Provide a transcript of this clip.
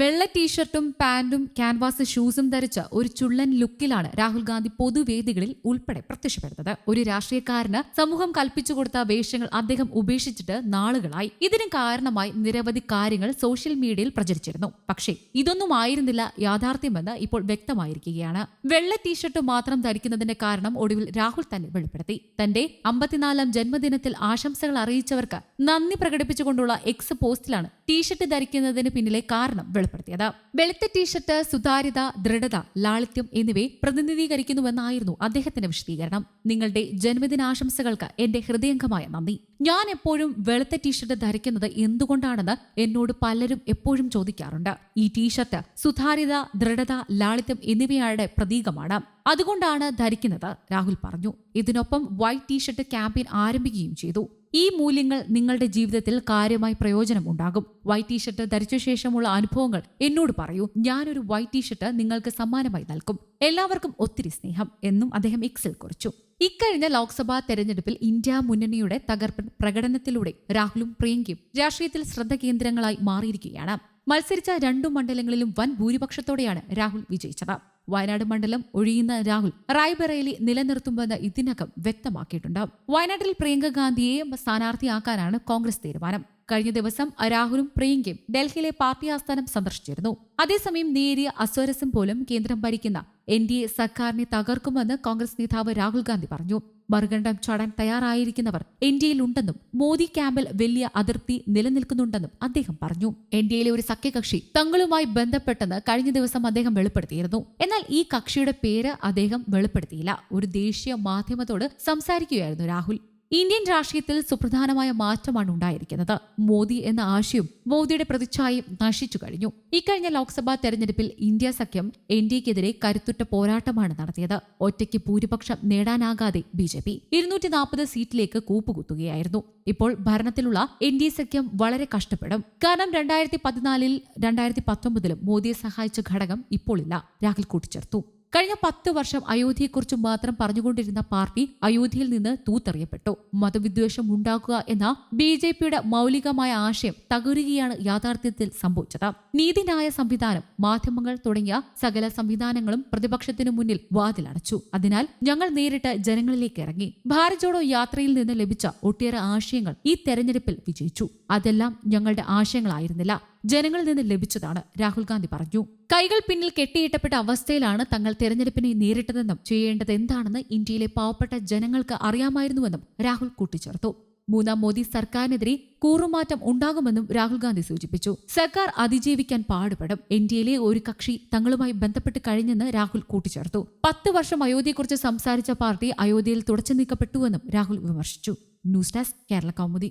വെള്ള ടീഷർട്ടും പാന്റും ക്യാൻവാസ് ഷൂസും ധരിച്ച ഒരു ചുള്ളൻ ലുക്കിലാണ് രാഹുൽ ഗാന്ധി പൊതുവേദികളിൽ ഉൾപ്പെടെ പ്രത്യക്ഷപ്പെടുന്നത്. ഒരു രാഷ്ട്രീയക്കാരന് സമൂഹം കൽപ്പിച്ചു കൊടുത്ത വേഷങ്ങൾ അദ്ദേഹം ഉപേക്ഷിച്ചിട്ട് നാളുകളായി. ഇതിന് കാരണമായി നിരവധി കാര്യങ്ങൾ സോഷ്യൽ മീഡിയയിൽ പ്രചരിച്ചിരുന്നു. പക്ഷേ ഇതൊന്നും ആയിരുന്നില്ല യാഥാർത്ഥ്യമെന്ന് ഇപ്പോൾ വ്യക്തമായിരിക്കുകയാണ്. വെള്ള ടീഷർട്ട് മാത്രം ധരിക്കുന്നതിന്റെ കാരണം ഒടുവിൽ രാഹുൽ തന്നെ വെളിപ്പെടുത്തി. തന്റെ അമ്പത്തിനാലാം ജന്മദിനത്തിൽ ആശംസകൾ അറിയിച്ചവർക്ക് നന്ദി പ്രകടിപ്പിച്ചുകൊണ്ടുള്ള എക്സ് പോസ്റ്റിലാണ് ടീഷർട്ട് ധരിക്കുന്നതിന് പിന്നിലെ കാരണം വെളിപ്പെടുത്തിയത് വെളുത്ത ടീഷർട്ട് സുതാര്യത ദൃഢത ലാളിത്യം എന്നിവയെ പ്രതിനിധീകരിക്കുന്നുവെന്നായിരുന്നു അദ്ദേഹത്തിന്റെ വിശദീകരണം. നിങ്ങളുടെ ജന്മദിനാശംസകൾക്ക് എന്റെ ഹൃദയംഗമായ നന്ദി. ഞാൻ എപ്പോഴും വെളുത്ത ടീഷർട്ട് ധരിക്കുന്നത് എന്തുകൊണ്ടാണെന്ന് എന്നോട് പലരും എപ്പോഴും ചോദിക്കാറുണ്ട്. ഈ ടീഷർട്ട് സുതാര്യത ദൃഢത ലാളിത്യം എന്നിവയുടെ പ്രതീകമാണ്. അതുകൊണ്ടാണ് ധരിക്കുന്നത് രാഹുൽ പറഞ്ഞു. ഇതിനൊപ്പം വൈറ്റ് ടീഷർട്ട് ക്യാമ്പയിൻ ആരംഭിക്കുകയും ചെയ്തു. ഈ മൂല്യങ്ങൾ നിങ്ങളുടെ ജീവിതത്തിൽ കാര്യമായി പ്രയോജനം ഉണ്ടാകും. വൈറ്റ് ടീഷർട്ട് ധരിച്ച ശേഷമുള്ള അനുഭവങ്ങൾ എന്നോട് പറയൂ. ഞാനൊരു വൈറ്റ് ടീഷർട്ട് നിങ്ങൾക്ക് സമ്മാനമായി നൽകും. എല്ലാവർക്കും ഒത്തിരി സ്നേഹം എന്നും അദ്ദേഹം എക്സിൽ കുറിച്ചു. ഇക്കഴിഞ്ഞ ലോക്സഭാ തെരഞ്ഞെടുപ്പിൽ ഇന്ത്യ മുന്നണിയുടെ തകർപ്പൻ പ്രകടനത്തിലൂടെ രാഹുലും പ്രിയങ്കയും രാഷ്ട്രീയത്തിൽ ശ്രദ്ധ കേന്ദ്രങ്ങളായി മാറിയിരിക്കുകയാണ്. മത്സരിച്ച രണ്ടു മണ്ഡലങ്ങളിലും വൻ ഭൂരിപക്ഷത്തോടെയാണ് രാഹുൽ വിജയിച്ചത്. വയനാട് മണ്ഡലം ഒഴിയുന്ന രാഹുൽ റായ്ബറേലി നിലനിർത്തുമെന്ന് ഇതിനകം വ്യക്തമാക്കിയിട്ടുണ്ട് വയനാട്ടിൽ പ്രിയങ്ക ഗാന്ധിയെ സ്ഥാനാർത്ഥിയാക്കാനാണ് കോൺഗ്രസ് തീരുമാനം. കഴിഞ്ഞ ദിവസം രാഹുലും പ്രിയങ്കയും ഡൽഹിയിലെ പാർട്ടി ആസ്ഥാനം സന്ദർശിച്ചിരുന്നു. അതേസമയം നേരിയ അസ്വരസം പോലും കേന്ദ്രം ഭരിക്കുന്ന എൻ ഡി എ സർക്കാരിനെ തകർക്കുമെന്ന് കോൺഗ്രസ് നേതാവ് രാഹുൽ ഗാന്ധി പറഞ്ഞു. മറുകണ്ഠം ചാടാൻ തയ്യാറായിരിക്കുന്നവർ ഇന്ത്യയിൽ ഉണ്ടെന്നും മോദി ക്യാമ്പിൽ വലിയ അതിർത്തി നിലനിൽക്കുന്നുണ്ടെന്നും അദ്ദേഹം പറഞ്ഞു. എയിലെ ഒരു സഖ്യകക്ഷി തങ്ങളുമായി ബന്ധപ്പെട്ടെന്ന് കഴിഞ്ഞ ദിവസം അദ്ദേഹം വെളിപ്പെടുത്തിയിരുന്നു. എന്നാൽ ഈ കക്ഷിയുടെ പേര് അദ്ദേഹം വെളിപ്പെടുത്തിയില്ല. ഒരു ദേശീയ മാധ്യമത്തോട് സംസാരിക്കുകയായിരുന്നു രാഹുൽ. ഇന്ത്യൻ രാഷ്ട്രീയത്തിൽ സുപ്രധാനമായ മാറ്റമാണ് ഉണ്ടായിരിക്കുന്നത്. മോദി എന്ന ആശയം മോദിയുടെ പ്രതിച്ഛായയും നശിച്ചു കഴിഞ്ഞു. ഇക്കഴിഞ്ഞ ലോക്സഭാ തെരഞ്ഞെടുപ്പിൽ ഇന്ത്യ സഖ്യം എൻ ഡി എക്കെതിരെ കരുത്തുറ്റ പോരാട്ടമാണ് നടത്തിയത്. ഒറ്റയ്ക്ക് ഭൂരിപക്ഷം നേടാനാകാതെ ബി ജെ പി ഇരുന്നൂറ്റി നാൽപ്പത് സീറ്റിലേക്ക് കൂപ്പുകുത്തുകയായിരുന്നു. ഇപ്പോൾ ഭരണത്തിലുള്ള എൻ ഡി എ സഖ്യം വളരെ കഷ്ടപ്പെടും. കാരണം രണ്ടായിരത്തി പതിനാലിൽ രണ്ടായിരത്തി പത്തൊമ്പതിലും മോദിയെ സഹായിച്ച ഘടകം ഇപ്പോഴില്ല രാഹുൽ കൂട്ടിച്ചേർത്തു. കഴിഞ്ഞ പത്ത് വർഷം അയോധ്യയെക്കുറിച്ച് മാത്രം പറഞ്ഞുകൊണ്ടിരുന്ന പാർട്ടി അയോധ്യയിൽ നിന്ന് തൂത്തെറിയപ്പെട്ടു. മതവിദ്വേഷം ഉണ്ടാക്കുക എന്ന ബി ജെ പിയുടെ മൗലികമായ ആശയം തകരുകയാണ് യാഥാർത്ഥ്യത്തിൽ സംഭവിച്ചത്. നീതിന്യായ സംവിധാനം മാധ്യമങ്ങൾ തുടങ്ങിയ സകല സംവിധാനങ്ങളും പ്രതിപക്ഷത്തിനു മുന്നിൽ വാതിലടച്ചു. അതിനാൽ ഞങ്ങൾ നേരിട്ട് ജനങ്ങളിലേക്ക് ഇറങ്ങി. ഭാരത് ജോഡോ യാത്രയിൽ നിന്ന് ലഭിച്ച ഒട്ടേറെ ആശയങ്ങൾ ഈ തെരഞ്ഞെടുപ്പിൽ വിജയിച്ചു. അതെല്ലാം ഞങ്ങളുടെ ആശയങ്ങളായിരുന്നില്ല. ജനങ്ങളിൽ നിന്ന് ലഭിച്ചതാണ്. രാഹുൽ ഗാന്ധി പറഞ്ഞു. കൈകൾ പിന്നിൽ കെട്ടിയിട്ടപ്പെട്ട അവസ്ഥയിലാണ് തങ്ങൾ തെരഞ്ഞെടുപ്പിനെ നേരിട്ടതെന്നും ചെയ്യേണ്ടത് എന്താണെന്ന് ഇന്ത്യയിലെ പാവപ്പെട്ട ജനങ്ങൾക്ക് അറിയാമായിരുന്നുവെന്നും രാഹുൽ കൂട്ടിച്ചേർത്തു. മൂന്നാം മോദി സർക്കാരിനെതിരെ കൂറുമാറ്റം ഉണ്ടാകുമെന്നും രാഹുൽ ഗാന്ധി സൂചിപ്പിച്ചു. സർക്കാർ അതിജീവിക്കാൻ പാടുപെടും. ഇന്ത്യയിലെ ഒരു കക്ഷി തങ്ങളുമായി ബന്ധപ്പെട്ട് കഴിഞ്ഞെന്ന് രാഹുൽ കൂട്ടിച്ചേർത്തു. പത്ത് വർഷം അയോധ്യയെക്കുറിച്ച് സംസാരിച്ച പാർട്ടി അയോധ്യയിൽ തുടച്ചു നീക്കപ്പെട്ടുവെന്നും രാഹുൽ വിമർശിച്ചു. News desk Kerala Kaumudi.